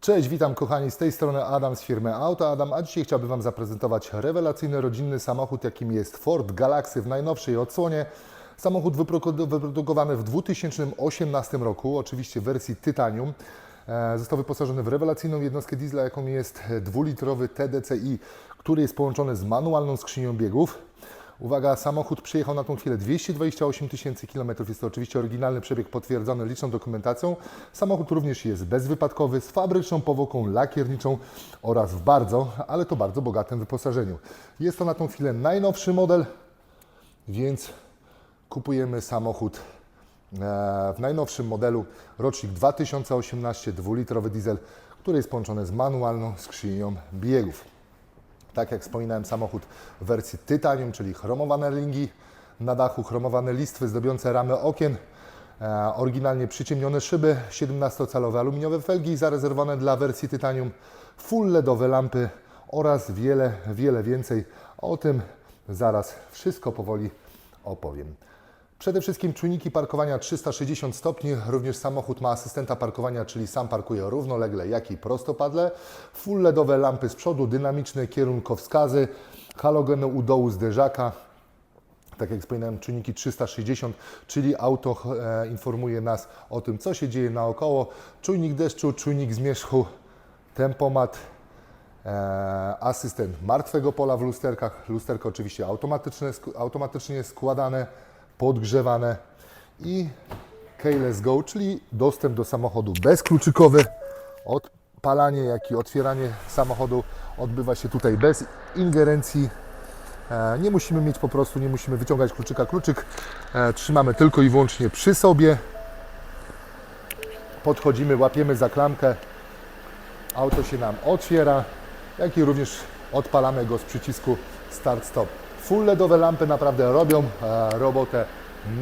Cześć, witam kochani, z tej strony Adam z firmy Auto Adam, a dzisiaj chciałbym Wam zaprezentować rewelacyjny rodzinny samochód, jakim jest Ford Galaxy w najnowszej odsłonie. Samochód wyprodu- wyprodukowany w 2018 roku, oczywiście w wersji Titanium. E, Został wyposażony w rewelacyjną jednostkę diesla, jaką jest dwulitrowy TDCi, który jest połączony z manualną skrzynią biegów. Uwaga, samochód przyjechał na tą chwilę 228 tysięcy kilometrów. Jest to oczywiście oryginalny przebieg potwierdzony liczną dokumentacją. Samochód również jest bezwypadkowy, z fabryczną powłoką lakierniczą oraz w bardzo, ale to bardzo bogatym wyposażeniu. Jest to na tą chwilę najnowszy model, więc kupujemy samochód e, w najnowszym modelu, rocznik 2018, dwulitrowy diesel, który jest połączony z manualną skrzynią biegów. Tak jak wspominałem, samochód w wersji Titanium, czyli chromowane ringi na dachu, chromowane listwy zdobiące ramy okien, e, oryginalnie przyciemnione szyby, 17-calowe aluminiowe felgi zarezerwowane dla wersji Titanium, full LEDowe lampy oraz wiele, wiele więcej. O tym zaraz wszystko powoli opowiem. Przede wszystkim czujniki parkowania 360 stopni. Również samochód ma asystenta parkowania, czyli sam parkuje równolegle, jak i prostopadle. Full LEDowe lampy z przodu, dynamiczne kierunkowskazy, halogeny u dołu zderzaka. Tak jak wspominałem, czujniki 360, czyli auto e, informuje nas o tym, co się dzieje naokoło. Czujnik deszczu, czujnik zmierzchu, tempomat, e, asystent martwego pola w lusterkach. Lusterko oczywiście automatyczne, automatycznie składane, podgrzewane i Keyless Go, czyli dostęp do samochodu bezkluczykowy. Odpalanie, jak i otwieranie samochodu odbywa się tutaj bez ingerencji. E, Nie musimy mieć po prostu, nie musimy wyciągać kluczyka. Kluczyk e, trzymamy tylko i wyłącznie przy sobie. Podchodzimy, łapiemy za klamkę, auto się nam otwiera, jak i również odpalamy go z przycisku Start-Stop. Full LEDowe lampy naprawdę robią e, robotę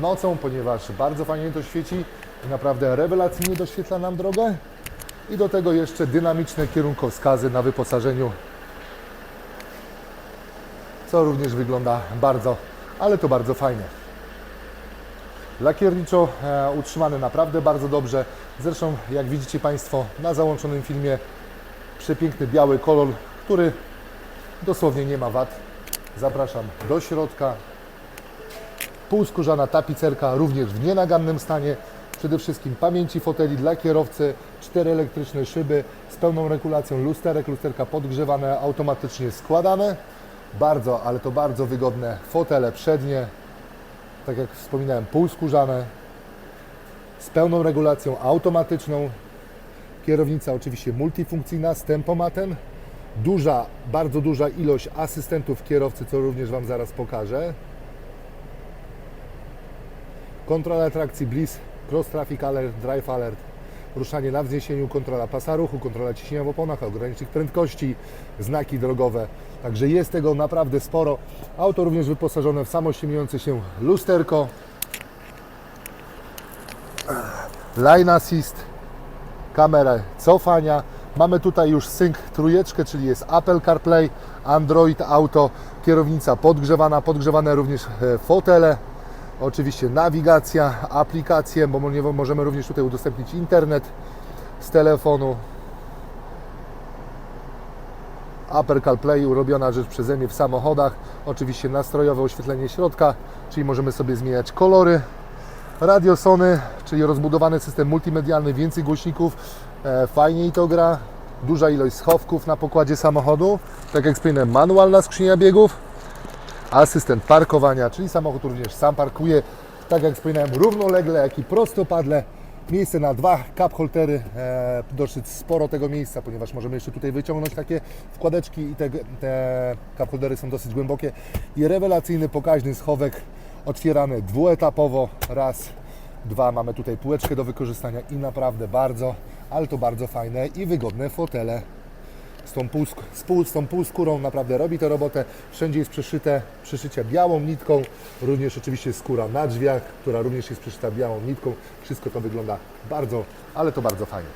nocą, ponieważ bardzo fajnie to świeci i naprawdę rewelacyjnie doświetla nam drogę. I do tego jeszcze dynamiczne kierunkowskazy na wyposażeniu, co również wygląda bardzo, ale to bardzo fajnie. Lakierniczo e, utrzymany naprawdę bardzo dobrze. Zresztą, jak widzicie Państwo na załączonym filmie, przepiękny biały kolor, który dosłownie nie ma wad. Zapraszam do środka. Półskórzana tapicerka, również w nienagannym stanie. Przede wszystkim pamięci foteli dla kierowcy, cztery elektryczne szyby z pełną regulacją lusterek, lusterka podgrzewane, automatycznie składane. Bardzo, ale to bardzo wygodne fotele przednie, tak jak wspominałem, półskórzane, z pełną regulacją automatyczną. Kierownica oczywiście multifunkcyjna z tempomatem. Duża, bardzo duża ilość asystentów kierowcy, co również Wam zaraz pokażę. Kontrola trakcji Bliss, Cross Traffic Alert, Drive Alert, ruszanie na wzniesieniu, kontrola pasa ruchu, kontrola ciśnienia w oponach, ogranicznik prędkości, znaki drogowe. Także jest tego naprawdę sporo. Auto również wyposażone w samościemniające się lusterko, line assist, kamerę cofania. Mamy tutaj już sync trójeczkę, czyli jest Apple CarPlay, Android Auto, kierownica podgrzewana, podgrzewane również e, fotele. Oczywiście nawigacja, aplikacje, bo możemy również tutaj udostępnić internet z telefonu. Apple CarPlay, urobiona rzecz przeze mnie w samochodach. Oczywiście nastrojowe oświetlenie środka, czyli możemy sobie zmieniać kolory. Radio Sony, czyli rozbudowany system multimedialny, więcej głośników, e, fajniej to gra. Duża ilość schowków na pokładzie samochodu. Tak jak wspomniałem, manualna skrzynia biegów asystent parkowania, czyli samochód również sam parkuje, tak jak wspominałem, równolegle, jak i prostopadle. Miejsce na dwa cup holtery, e, dosyć sporo tego miejsca, ponieważ możemy jeszcze tutaj wyciągnąć takie wkładeczki i te, te cup holdery są dosyć głębokie. I rewelacyjny pokaźny schowek, otwierany dwuetapowo, raz, dwa, mamy tutaj półeczkę do wykorzystania i naprawdę bardzo, ale to bardzo fajne i wygodne fotele z tą, pół, z, pół, z tą półskórą naprawdę robi tę robotę. Wszędzie jest przeszyte, przeszycie białą nitką, również oczywiście skóra na drzwiach, która również jest przeszyta białą nitką. Wszystko to wygląda bardzo, ale to bardzo fajnie.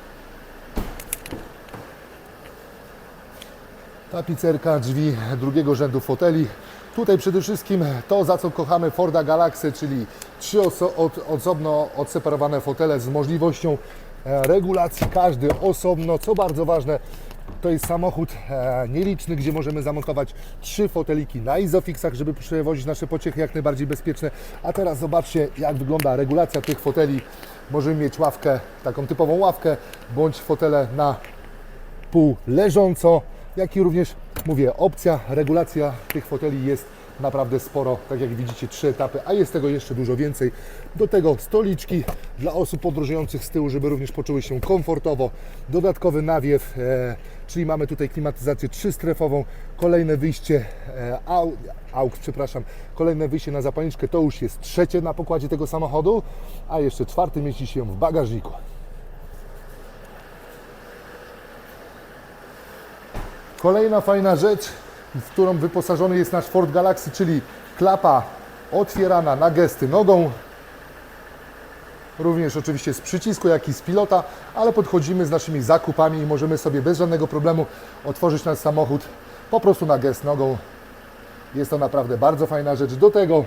Tapicerka drzwi drugiego rzędu foteli. Tutaj przede wszystkim to, za co kochamy Forda Galaxy, czyli trzy oso- od, osobno odseparowane fotele z możliwością e, regulacji, każdy osobno. Co bardzo ważne, to jest samochód e, nieliczny, gdzie możemy zamontować trzy foteliki na izofixach, żeby przewozić nasze pociechy jak najbardziej bezpieczne. A teraz zobaczcie, jak wygląda regulacja tych foteli. Możemy mieć ławkę, taką typową ławkę, bądź fotele na pół leżąco, jak i również, mówię, opcja, regulacja tych foteli jest naprawdę sporo, tak jak widzicie, trzy etapy, a jest tego jeszcze dużo więcej. Do tego stoliczki dla osób podróżujących z tyłu, żeby również poczuły się komfortowo. Dodatkowy nawiew, e, czyli mamy tutaj klimatyzację trzystrefową, kolejne wyjście e, au, przepraszam, kolejne wyjście na zapalniczkę, to już jest trzecie na pokładzie tego samochodu, a jeszcze czwarty mieści się w bagażniku. Kolejna fajna rzecz, w którą wyposażony jest nasz Ford Galaxy, czyli klapa otwierana na gesty nogą. Również oczywiście z przycisku, jak i z pilota, ale podchodzimy z naszymi zakupami i możemy sobie bez żadnego problemu otworzyć nasz samochód po prostu na gest nogą. Jest to naprawdę bardzo fajna rzecz. Do tego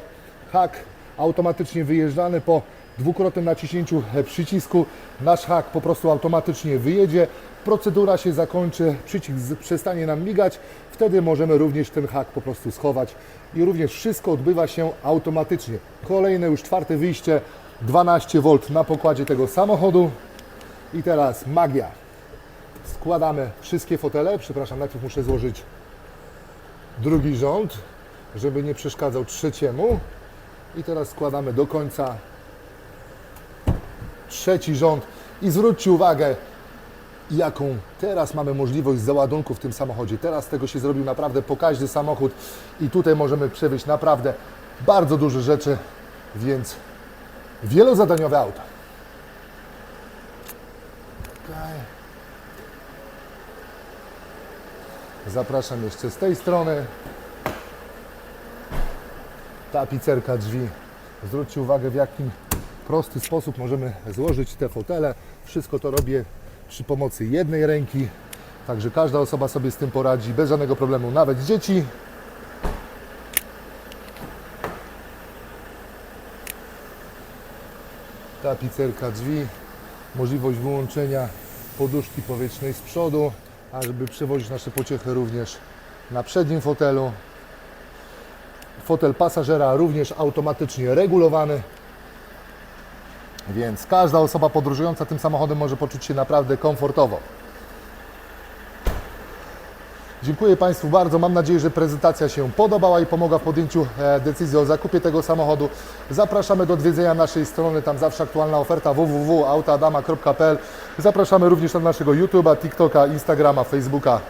hak automatycznie wyjeżdżany po dwukrotnym naciśnięciu przycisku. Nasz hak po prostu automatycznie wyjedzie. Procedura się zakończy, przycisk przestanie nam migać. Wtedy możemy również ten hak po prostu schować i również wszystko odbywa się automatycznie. Kolejne już czwarte wyjście 12 V na pokładzie tego samochodu. I teraz magia. Składamy wszystkie fotele. Przepraszam, najpierw muszę złożyć drugi rząd, żeby nie przeszkadzał trzeciemu. I teraz składamy do końca trzeci rząd. I zwróćcie uwagę, jaką teraz mamy możliwość załadunku w tym samochodzie. Teraz tego się zrobił naprawdę pokaźny samochód i tutaj możemy przewieźć naprawdę bardzo duże rzeczy, więc wielozadaniowe auto. Zapraszam jeszcze z tej strony. Tapicerka drzwi. Zwróćcie uwagę, w jakim prosty sposób możemy złożyć te fotele. Wszystko to robię przy pomocy jednej ręki. Także każda osoba sobie z tym poradzi bez żadnego problemu, nawet dzieci. Tapicerka drzwi, możliwość wyłączenia poduszki powietrznej z przodu, a żeby przewozić nasze pociechy również na przednim fotelu. Fotel pasażera również automatycznie regulowany, więc każda osoba podróżująca tym samochodem może poczuć się naprawdę komfortowo. Dziękuję Państwu bardzo. Mam nadzieję, że prezentacja się podobała i pomogła w podjęciu e, decyzji o zakupie tego samochodu. Zapraszamy do odwiedzenia naszej strony, tam zawsze aktualna oferta www.autadama.pl. Zapraszamy również na naszego YouTube'a, TikToka, Instagrama, Facebooka.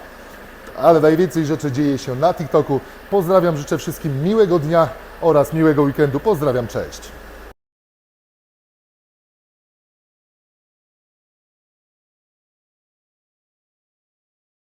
Ale najwięcej rzeczy dzieje się na TikToku. Pozdrawiam, życzę wszystkim miłego dnia oraz miłego weekendu. Pozdrawiam, cześć.